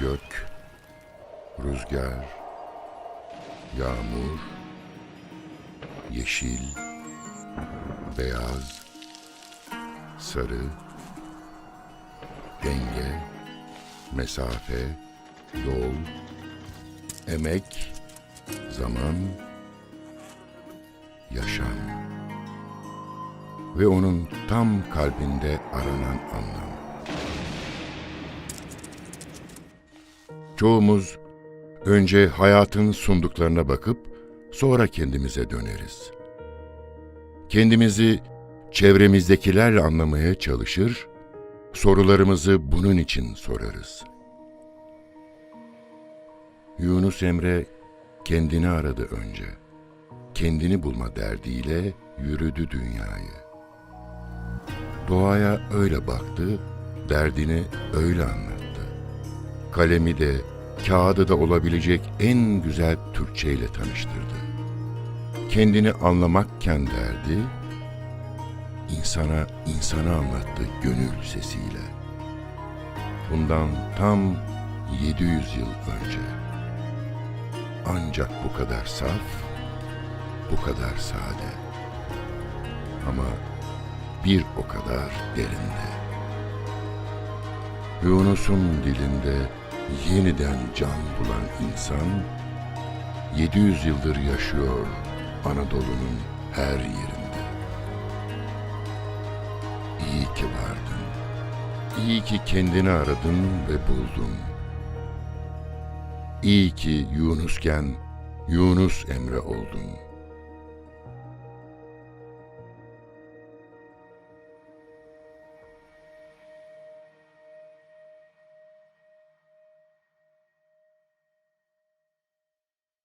gök, rüzgar, yağmur, yeşil, beyaz, sarı, denge, mesafe, yol, emek, zaman, yaşam ve onun tam kalbinde aranan anlam. Çoğumuz önce hayatın sunduklarına bakıp sonra kendimize döneriz. Kendimizi çevremizdekilerle anlamaya çalışır, sorularımızı bunun için sorarız. Yunus Emre kendini aradı önce. Kendini bulma derdiyle yürüdü dünyayı. Doğaya öyle baktı, derdini öyle anlattı. Kalemi de, kağıdı da olabilecek en güzel Türkçeyle tanıştırdı. Kendini anlamakken derdi, insana insanı anlattı gönül sesiyle. Bundan tam 700 yıl önce. Ancak bu kadar saf, bu kadar sade. Ama bir o kadar derinde. Yunus'un dilinde yeniden can bulan insan, 700 yıldır yaşıyor Anadolu'nun her yerinde. İyi ki vardın. İyi ki kendini aradın ve buldun. İyi ki Yunusken Yunus Emre oldun.''